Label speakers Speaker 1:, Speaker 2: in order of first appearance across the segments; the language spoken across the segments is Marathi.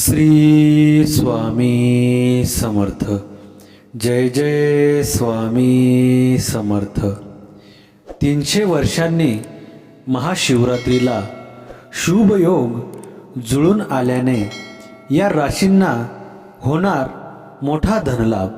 Speaker 1: श्री स्वामी समर्थ. जय जय स्वामी समर्थ. तीनशे वर्षांनी महाशिवरात्रीला शुभयोग जुळून आल्याने या राशींना होणार मोठा धनलाभ.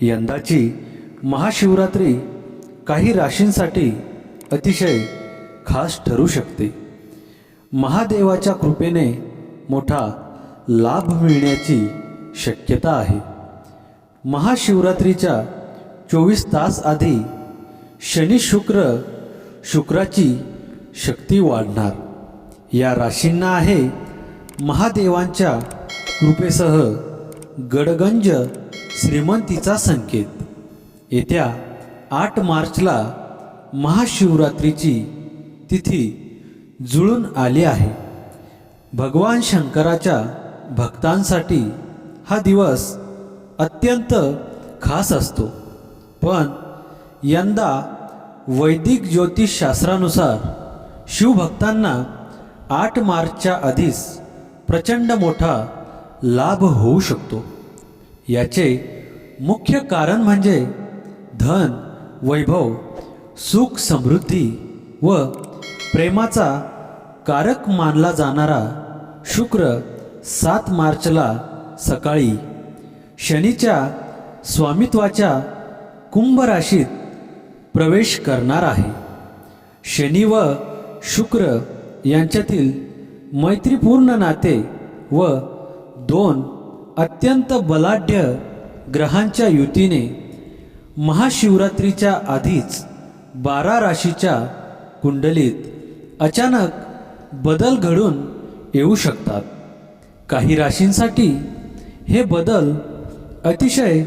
Speaker 1: यंदाची महाशिवरात्री काही राशींसाठी अतिशय खास ठरू शकते. महादेवाच्या कृपेने मोठा लाभ मिळण्याची शक्यता आहे. महाशिवरात्रीच्या चोवीस तास आधी शनी शुक्र शुक्राची शक्ती वाढणार. या राशींना आहे महादेवांच्या कृपेसह गडगंज श्रीमंतीचा संकेत. येत्या आठ मार्चला महाशिवरात्रीची तिथी जुळून आली आहे. भगवान शंकराच्या भक्तांसाठी हा दिवस अत्यंत खास असतो. पण यंदा वैदिक ज्योतिषशास्त्रानुसार शिवभक्तांना आठ मार्चच्या आधीच प्रचंड मोठा लाभ होऊ शकतो. याचे मुख्य कारण म्हणजे धन वैभव सुख समृद्धी व प्रेमाचा कारक मानला जाणारा शुक्र सात मार्चला सकाळी शनीच्या स्वामित्वाच्या कुंभ राशीत प्रवेश करणार आहे. शनी व शुक्र यांच्यातील मैत्रीपूर्ण नाते व दोन अत्यंत बलाढ्य ग्रहांच्या युतीने महाशिवरात्रीच्या आधीच बारा राशीच्या कुंडलीत अचानक बदल घडून येऊ शकतात. काही राशींसाठी हे बदल अतिशय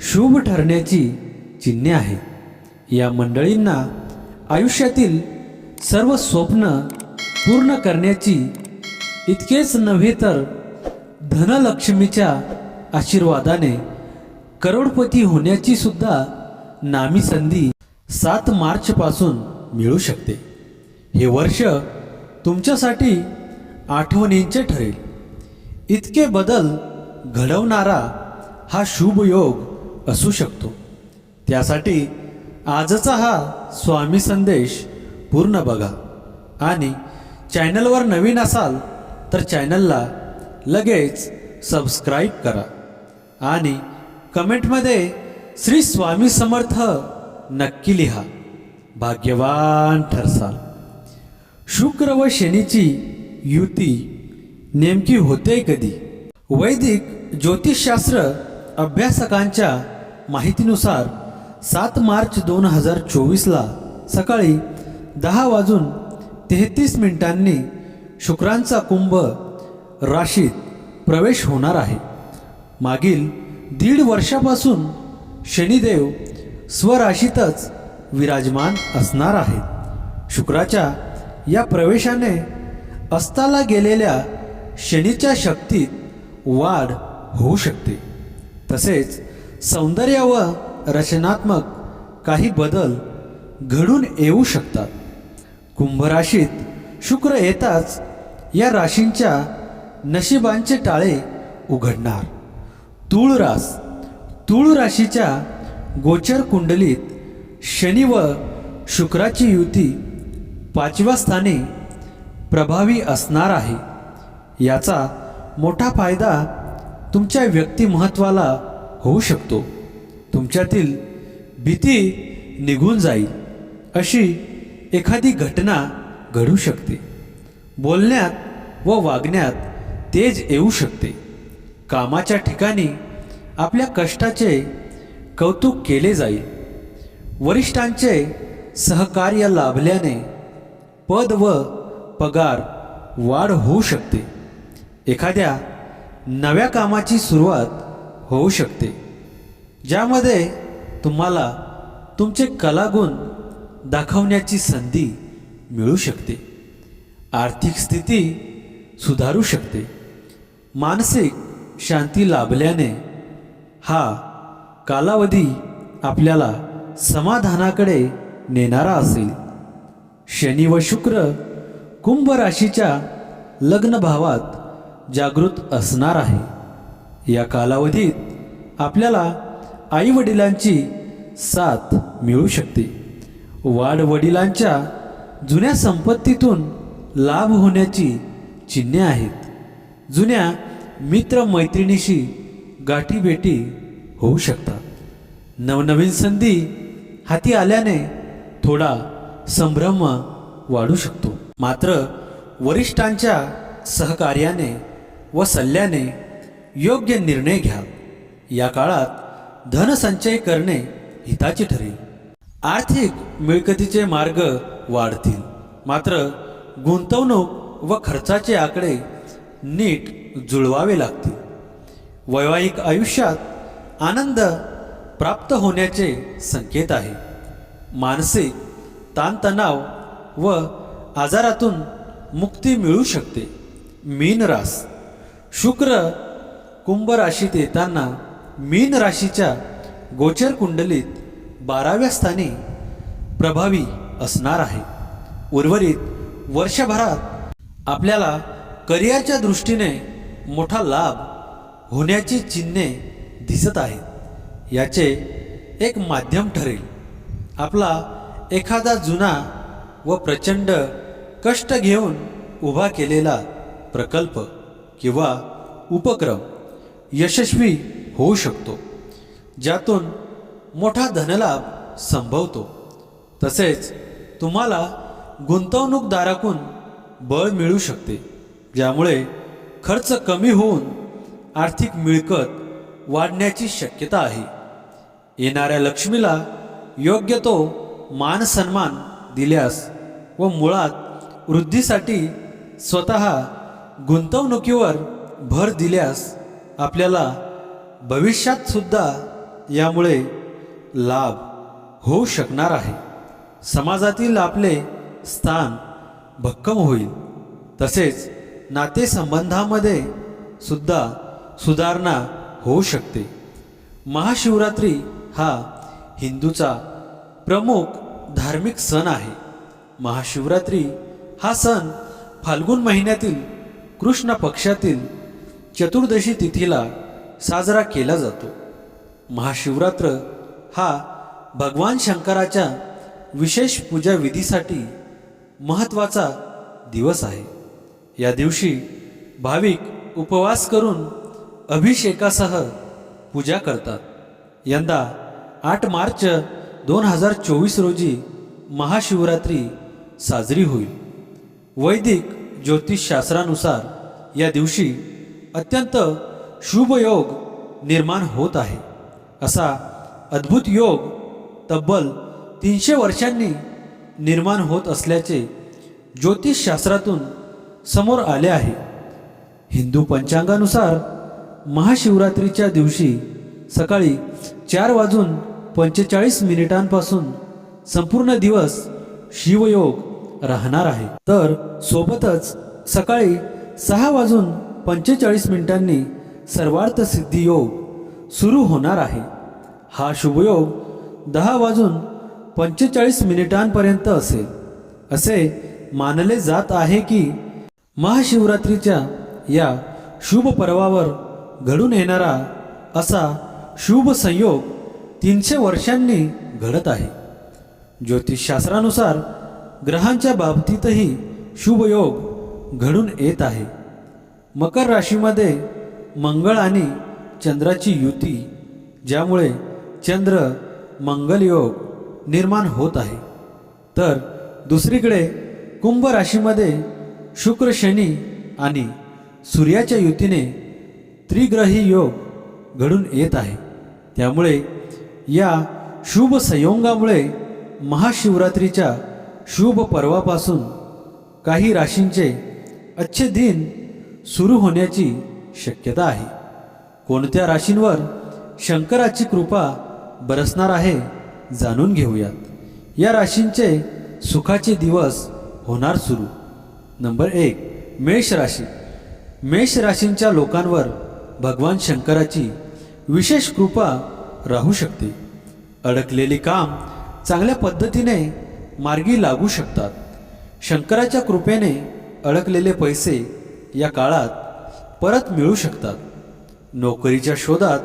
Speaker 1: शुभ ठरण्याची चिन्हे आहे या मंडळींना आयुष्यातील सर्व स्वप्न पूर्ण करण्याची इतकेच नव्हे तर धनलक्ष्मीच्या आशीर्वादाने करोडपती होण्याची सुद्धा नामी संधी सात मार्चपासून मिळू शकते. हे वर्ष तुमच्यासाठी आठवणींचे ठरेल. इतके बदल घडवणारा हा शुभ योग असू शकतो. त्यासाठी आजचा हा स्वामी संदेश पूर्ण बघा आणि चॅनलवर नवीन असाल तर चॅनलला लगेच सबस्क्राईब करा आणि कमेंटमध्ये श्री स्वामी समर्थ नक्की लिहा. भाग्यवान ठरसाल. शुक्र व शनीची युती नेमकी होते कधी? वैदिक ज्योतिषशास्त्र अभ्यासकांच्या माहितीनुसार सात मार्च दोन हजार चोवीसला सकाळी दहा वाजून तेहतीस मिनिटांनी शुक्रांचा कुंभ राशीत प्रवेश होणार आहे. मागील दीड वर्षापासून शनिदेव स्वराशीतच विराजमान असणार आहेत शुक्राच्या या प्रवेशाने अस्ताला गेलेल्या शनीच्या शक्तीत वाढ होऊ शकते. तसेच सौंदर्य व रचनात्मक काही बदल घडून येऊ शकतात. कुंभ राशीत शुक्र येताच या राशींच्या नशिबांचे टाळे उघडणार. तूळ रास तूळ राशीच्या गोचर कुंडलीत शनी व शुक्राची युती पाचव्या स्थानी प्रभावी असणार आहे. याचा मोठा फायदा तुमच्या व्यक्तिमत्वाला होऊ शकतो. तुमच्यातील भीती निघून जाईल अशी एखादी घटना घडू शकते. बोलण्यात व वागण्यात तेज येऊ शकते. कामाच्या ठिकाणी आपल्या कष्टाचे कौतुक केले जाईल. वरिष्ठांचे सहकार्य लाभल्याने पद व पगार वाढ होऊ शकते. एखाद्या नव्या कामाची सुरुवात होऊ शकते ज्यामध्ये तुम्हाला तुमचे कलागुण दाखवण्याची संधी मिळू शकते आर्थिक स्थिती सुधारू शकते मानसिक शांती लाभल्याने हा कालावधी आपल्याला समाधानाकडे नेणारा असेल. शनी व शुक्र कुंभ राशीच्या लग्नभावात जागृत असणार आहे. या कालावधीत आपल्याला आईवडिलांची साथ मिळू शकते. वाडवडिलांच्या जुन्या संपत्तीतून लाभ होण्याची चिन्हे आहेत. जुन्या मित्रमैत्रिणीशी गाठीभेटी होऊ शकतात. नवनवीन संधी हाती आल्याने थोडा संभ्रम वाढू शकतो. मात्र वरिष्ठांच्या सहकार्याने व सल्ल्याने योग्य निर्णय घ्या. या काळात धनसंचय करणे हिताचे ठरेल. आर्थिक मिळकतीचे मार्ग वाढतील. मात्र गुंतवणूक व खर्चाचे आकडे नीट जुळवावे लागतील. वैवाहिक आयुष्यात आनंद प्राप्त होण्याचे संकेत आहे. मानसिक ताणतणाव व आजारातून मुक्ती मिळू शकते. मीन रास शुक्र कुंभ राशीत येताना मीन राशीच्या गोचर कुंडलीत बाराव्या स्थानी प्रभावी असणार आहे. उर्वरित वर्षभरात आपल्याला करिअरच्या दृष्टीने मोठा लाभ होण्याची चिन्हे दिसत आहेत. याचे एक माध्यम ठरेल. आपला एखादा जुना व प्रचंड कष्ट घेऊन उभा केलेला प्रकल्प. किंवा उपक्रम यशस्वी होऊ शकतो ज्यातून मोठा धनलाभ संभवतो. तसेच तुम्हाला गुंतवणूकदाराकून बळ मिळू शकते ज्यामुळे खर्च कमी होऊन आर्थिक मिळकत वाढण्याची शक्यता आहे. येणाऱ्या लक्ष्मीला योग्य तो मान सन्मान दिल्यास व मुळात वृद्धीसाठी स्वतः गुंतवणुकीवर भर दिल्यास आपल्याला भविष्यात सुद्धा यामुळे लाभ होऊ शकणार आहे. समाजातील आपले स्थान भक्कम होईल. तसेच नातेसंबंधामध्ये सुद्धा सुधारणा होऊ शकते. महाशिवरात्री हा हिंदूचा प्रमुख धार्मिक सण आहे. महाशिवरात्री हा सण फाल्गुन महिन्यातील कृष्ण पक्षातील चतुर्दशी तिथीला साजरा केला जातो. महाशिवरात्र हा भगवान शंकराच्या विशेष पूजा विधीसाठी महत्त्वाचा दिवस आहे. या दिवशी भाविक उपवास करून अभिषेकासह पूजा करतात. यंदा आठ मार्च दोन हजार चोवीस रोजी महाशिवरात्री साजरी होईल. वैदिक ज्योतिषशास्त्रानुसार या दिवशी अत्यंत शुभ योग निर्माण होत आहे. असा अद्भुत योग तब्बल तीनशे वर्षांनी निर्माण होत असल्याचे ज्योतिषशास्त्रातून समोर आले आहे. हिंदू पंचांगानुसार महाशिवरात्रीच्या दिवशी सकाळी चार वाजून पंचेचाळीस मिनिटांपासून संपूर्ण दिवस शिवयोग राहणार आहे. तर सोबतच सकाळी सहा वाजून पंचेचाळीस मिनिटांनी सर्वार्थ सिद्धी योग सुरू होणार आहे. हा शुभयोग दहा वाजून पंचेचाळीस मिनिटांपर्यंत असेल. असे मानले जात आहे की महाशिवरात्रीच्या या शुभ पर्वावर घडून येणारा असा शुभ संयोग तीनशे वर्षांनी घडत आहे. ज्योतिषशास्त्रानुसार ग्रहांच्या बाबतीतही शुभयोग घडून येत आहे. मकर राशीमध्ये मंगळ आणि चंद्राची युती ज्यामुळे चंद्र मंगलयोग निर्माण होत आहे. तर दुसरीकडे कुंभ राशीमध्ये शुक्र शनी आणि सूर्याच्या युतीने त्रिग्रही योग घडून येत आहे. त्यामुळे या शुभ संयोगामुळे महाशिवरात्रीच्या शुभ पर्वापासून काही राशींचे अच्छे दिन सुरू होण्याची शक्यता आहे. कोणत्या राशींवर शंकराची कृपा बरसणार आहे जाणून घेऊयात. या राशींचे सुखाचे दिवस होणार सुरू. नंबर एक मेष राशी. मेष राशींच्या लोकांवर भगवान शंकराची विशेष कृपा राहू शकते. अडकलेली काम चांगल्या पद्धतीने मार्गी लागू शकतात. शंकराच्या कृपेने अडकलेले पैसे या काळात परत मिळू शकतात. नोकरीच्या शोधात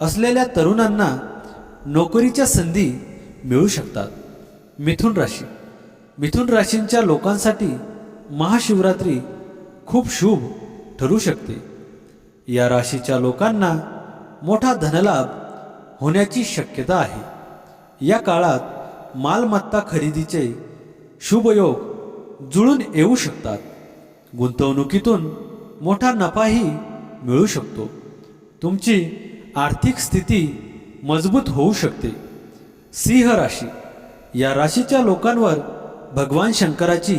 Speaker 1: असलेल्या तरुणांना नोकरीच्या संधी मिळू शकतात. मिथुन राशी. मिथुन राशींच्या लोकांसाठी महाशिवरात्री खूप शुभ ठरू शकते. या राशीच्या लोकांना मोठा धनलाभ होण्याची शक्यता आहे. या काळात मालमत्ता खरेदीचे शुभयोग जुळून येऊ शकतात. गुंतवणुकीतून मोठा नफाही मिळू शकतो. तुमची आर्थिक स्थिती मजबूत होऊ शकते. सिंह राशी. या राशीच्या लोकांवर भगवान शंकराची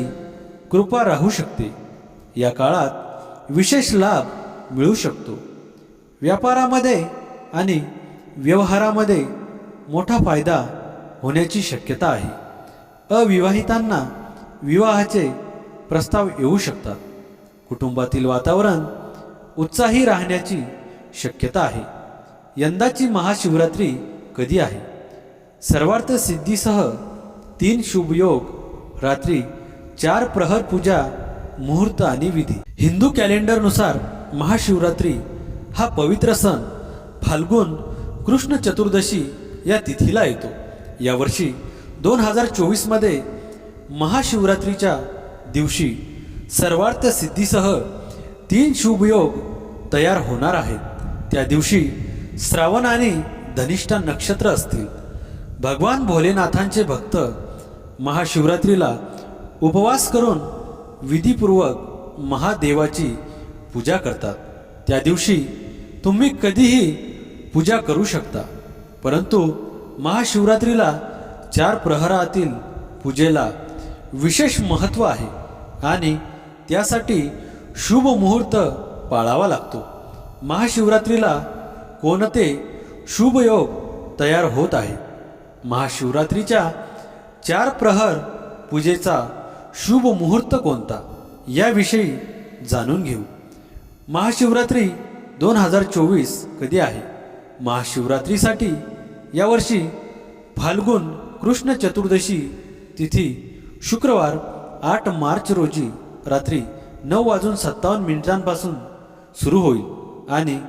Speaker 1: कृपा राहू शकते. या काळात विशेष लाभ मिळू शकतो. व्यापारामध्ये आणि व्यवहारामध्ये मोठा फायदा होण्याची शक्यता आहे. अविवाहितांना विवाहाचे प्रस्ताव येऊ शकतात. कुटुंबातील वातावरण उत्साही राहण्याची शक्यता आहे. यंदाची महाशिवरात्री कधी आहे? सर्वार्थ सिद्धीसह तीन शुभयोग रात्री चार प्रहर पूजा मुहूर्त आणि विधी. हिंदू कॅलेंडरनुसार महाशिवरात्री हा पवित्र सण फाल्गुन कृष्ण चतुर्दशी या तिथीला येतो. यावर्षी दोन हजार चोवीसमध्ये महाशिवरात्रीच्या दिवशी सर्वार्थ सिद्धीसह तीन शुभयोग तयार होणार आहेत. त्या दिवशी श्रावण आणि धनिष्ठा नक्षत्र असतील. भगवान भोलेनाथांचे भक्त महाशिवरात्रीला उपवास करून विधीपूर्वक महादेवाची पूजा करतात. त्या दिवशी तुम्ही कधीही पूजा करू शकता. परंतु महाशिवरात्रीला चार प्रहरातील पूजेला विशेष महत्त्व आहे आणि त्यासाठी शुभ मुहूर्त पाळावा लागतो. महाशिवरात्रीला कोणते शुभ योग तयार होत आहे? महाशिवरात्रीच्या चार प्रहर पूजेचा शुभ मुहूर्त कोणता? याविषयी जाणून घेऊ. महाशिवरात्री दोन हजार चोवीस कधी आहे? महाशिवरात्रीसाठी यावर्षी फाल्गुन कृष्ण चतुर्दशी तिथी शुक्रवार आठ मार्च रोजी रात्री नऊ वाजून सत्तावन्न मिनिटांपासून सुरू होईल. आणि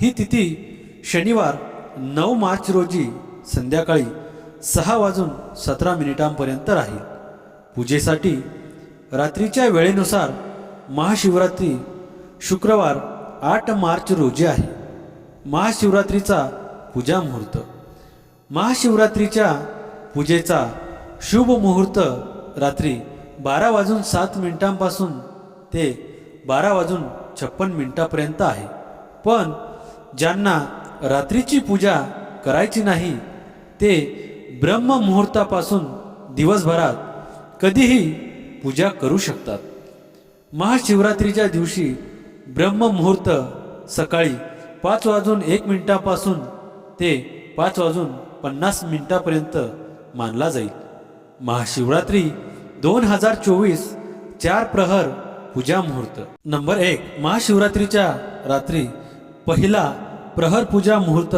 Speaker 1: ही तिथी शनिवार नऊ मार्च रोजी संध्याकाळी सहा वाजून सतरा मिनिटांपर्यंत राहील. पूजेसाठी रात्रीच्या वेळेनुसार महाशिवरात्री शुक्रवार आठ मार्च रोजी आहे. महाशिवरात्रीचा पूजा मुहूर्त. महाशिवरात्रीच्या पूजेचा शुभ मुहूर्त रात्री बारा वाजून सात मिनिटांपासून ते बारा वाजून छप्पन मिनिटापर्यंत आहे. पण ज्यांना रात्रीची पूजा करायची नाही ते ब्रह्ममुहूर्तापासून दिवसभरात कधीही पूजा करू शकतात. महाशिवरात्रीच्या दिवशी ब्रह्ममुहूर्त सकाळी पाच वाजून एक मिनिटापासून ते पाच वाजून पन्नास मिनिटापर्यंत मानला जाईल. महाशिवरात्री दोन हजार चोवीस चार प्रहर पूजा मुहूर्त. नंबर एक महाशिवरात्रीच्या रात्री पहिला प्रहर पूजा मुहूर्त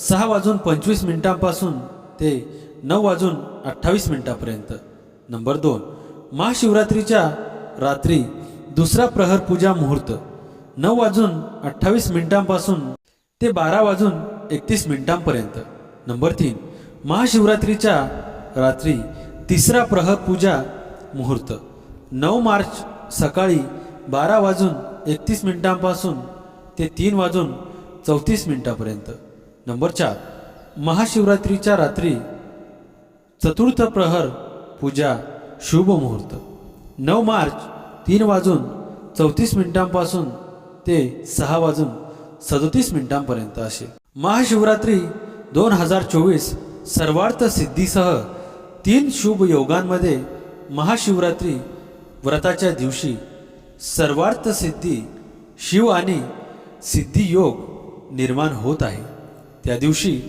Speaker 1: सहा वाजून पंचवीस मिनिटांपासून ते नऊ वाजून अठ्ठावीस मिनिटापर्यंत. नंबर दोन महाशिवरात्रीच्या रात्री दुसरा प्रहर पूजा मुहूर्त नऊ वाजून अठ्ठावीस मिनिटांपासून ते बारा वाजून एकतीस मिनिटांपर्यंत. नंबर तीन महाशिवरात्रीच्या रात्री तिसरा प्रहर पूजा मुहूर्त. नऊ मार्च सकाळी बारा वाजून एकतीस मिनिटांपासून ते तीन वाजून चौतीस मिनिटापर्यंत. नंबर चार महाशिवरात्रीच्या रात्री चतुर्थ प्रहर पूजा शुभ मुहूर्त. नऊ मार्च तीन वाजून चौतीस मिनिटांपासून ते सहा वाजून सदोतीस मिनिटांपर्यंत असेल. महाशिवरात्री दोन हजार चोवीस सर्वार्थ सिद्धीसह तीन शुभ योगांमध्ये महाशिवरात्री व्रताच्या दिवशी सर्वार्थ सिद्धी शिव आणि सिद्धी योग निर्माण होत आहे. त्या दिवशी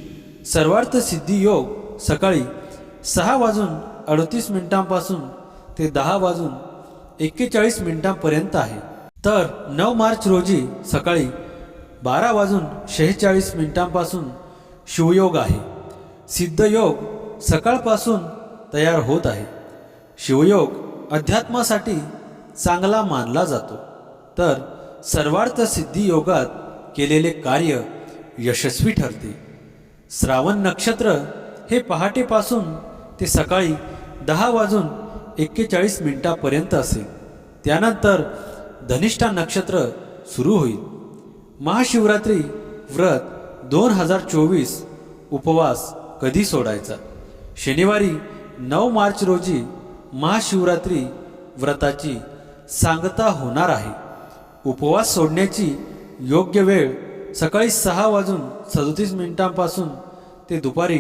Speaker 1: सर्वार्थ सिद्धी योग सकाळी सहा वाजून अडतीस मिनिटांपासून ते दहा वाजून एक्केचाळीस मिनिटांपर्यंत आहे. तर नऊ मार्च रोजी सकाळी बारा वाजून शेहेचाळीस मिनिटांपासून शिवयोग आहे. सिद्धयोग सकाळपासून तयार होत आहे. शिवयोग अध्यात्मासाठी चांगला मानला जातो. तर सर्वार्थ सिद्धी योगात केलेले कार्य यशस्वी ठरते. श्रावण नक्षत्र हे पहाटेपासून ते सकाळी दहा वाजून एक्केचाळीस मिनिटापर्यंत असेल त्यानंतर धनिष्ठा नक्षत्र सुरू होईल. महाशिवरात्री व्रत दोन हजार चोवीस उपवास कधी सोडायचा? शनिवारी नऊ मार्च रोजी महाशिवरात्री व्रताची सांगता होणार आहे. उपवास सोडण्याची योग्य वेळ सकाळी सहा वाजून सदोतीस मिनिटांपासून ते दुपारी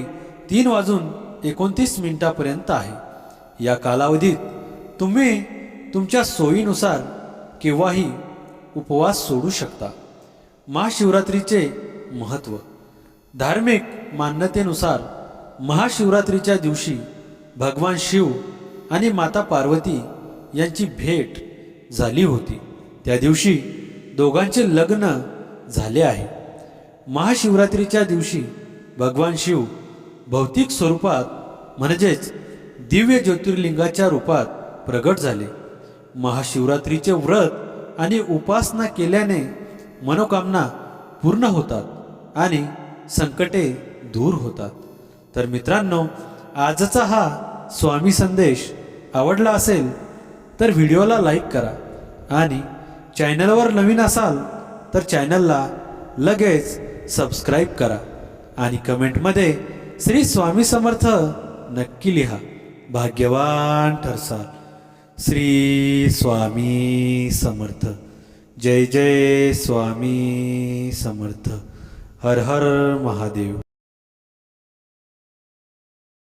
Speaker 1: तीन वाजून एकोणतीस मिनिटापर्यंत आहे. या कालावधीत तुम्ही तुमच्या सोयीनुसार केव्हाही उपवास सोडू शकता. महाशिवरात्रीचे महत्त्व धार्मिक मान्यतेनुसार महाशिवरात्रीच्या दिवशी भगवान शिव आणि माता पार्वती यांची भेट झाली होती. त्या दिवशी दोघांचे लग्न झाले आहे. महाशिवरात्रीच्या दिवशी भगवान शिव भौतिक स्वरूपात म्हणजेच दिव्य ज्योतिर्लिंगाच्या रूपात प्रगट झाले. महाशिवरात्रीचे व्रत आणि उपासना केल्याने मनोकामना पूर्ण होतात आणि संकटे दूर होतात. तर मित्रांनो आजचा हा स्वामी संदेश आवडला असेल तर व्हिडिओला लाईक करा आणि चॅनलवर नवीन असाल तर चॅनलला लगेच सबस्क्राईब करा आणि कमेंटमध्ये श्री स्वामी समर्थ नक्की लिहा. भाग्यवान ठरसाल. श्री स्वामी समर्थ. जय जय स्वामी समर्थ. हर हर महादेव.